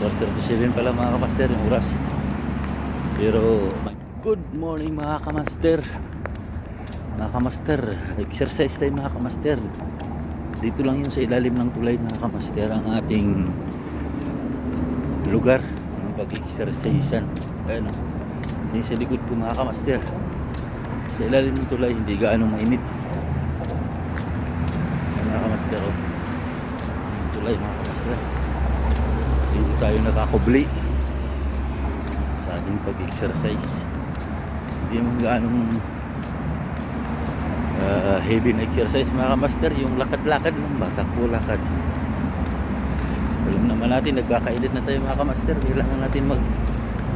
quarter to 7 pala mga kamaster yung oras. Pero good morning mga kamaster. Mga kamaster exercise tayo mga kamaster. Dito lang yun sa ilalim ng tulay mga kamaster ang ating lugar ng pag-exercisean. Ayun o hindi sa likod ko mga kamaster. Sa ilalim ng tulay hindi gaano mainit. Mga kamaster o Yung tulay mga kamaster tayo nakakubli sa ating pag-exercise. Hindi naman gaanong uh, heavy na exercise mga kamaster yung lakad-lakad lang matakbo lakad alam naman natin nagkakaedit na tayo mga kamaster. Kailangan natin mag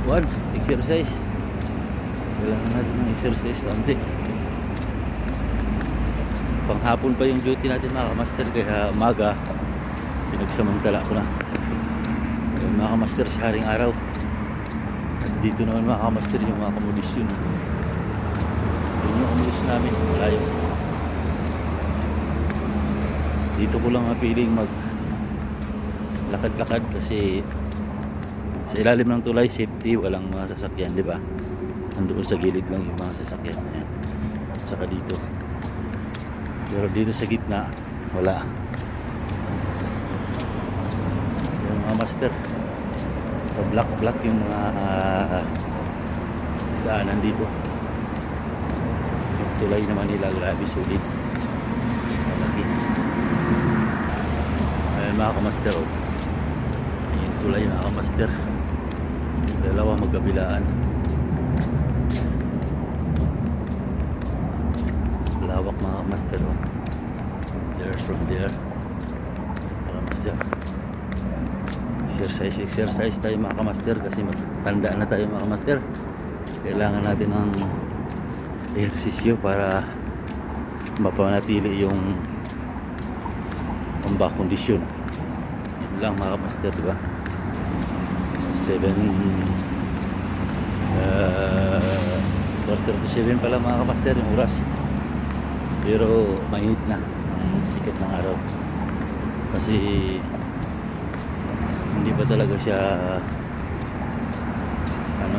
one, exercise. Kailangan natin ng exercise konti. Panghapon pa yung duty natin mga kamaster kaya maga pinagsamantala ko na Ayun, mga kamaster sa haring araw. Dito naman mga kamaster yung mga komodisyon yun yung komodisyon namin sa malayo dito ko lang mapiling mag lakad-lakad kasi sa ilalim ng tulay safety walang mga sasakyan di ba? Nandoon sa gilid lang yung mga sasakyan Ayan. at saka dito. Pero dito sa gitna wala. Yung mga master black black yung mga ah, daanan dito. Yung tulay naman nila grabe sulit malaki. Ayun mga kamaster oh. Yung tulay mga kamaster. Dalawa magkabilaan. Lawak mga kamaster oh. there from there. Kamaster exercise exercise tayo mga kamaster kasi matanda na tayo mga kamaster. Kailangan natin ng ehersisyo para mapanatili yung pamba kondisyon yun lang mga kamaster diba 7 uh, quarter to 7 pala mga kamaster yung oras. Pero mainit na ang sikat ng araw. Kasi hindi pa talaga siya ano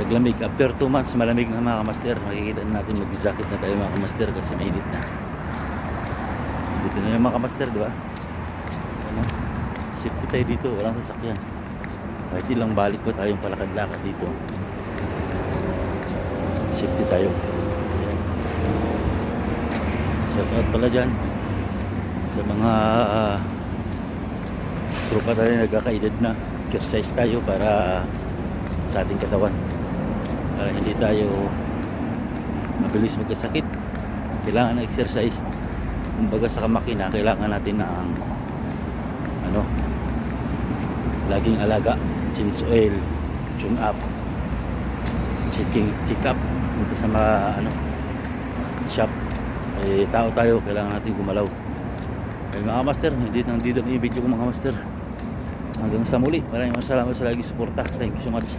naglamig. After 2 months malamig na mga kamaster. Makikita na natin mag jacket na tayo mga kamaster kasi mainit na. Dito na yung mga kamaster di ba? Ano? Safety tayo dito walang sasakyan. Kahit ilang balik pa tayong palakad-lakad dito. Safety tayo. Shout out pala dyan sa mga ah, tropa tayo nagkakaedad na. Exercise tayo para sa ating katawan. Para hindi tayo mabilis magkasakit. Kailangan ng exercise. Kumbaga sa kamakina kailangan natin ng ano laging alaga. Change oil tune up checking check up. Dito sa mga ano shop. Eh tao tayo kailangan natin gumalaw. Eh, mga master, hindi nang dito yung video ko mga master. Hanggang sa muli. Maraming salamat sa lagi suporta. Thank you so much.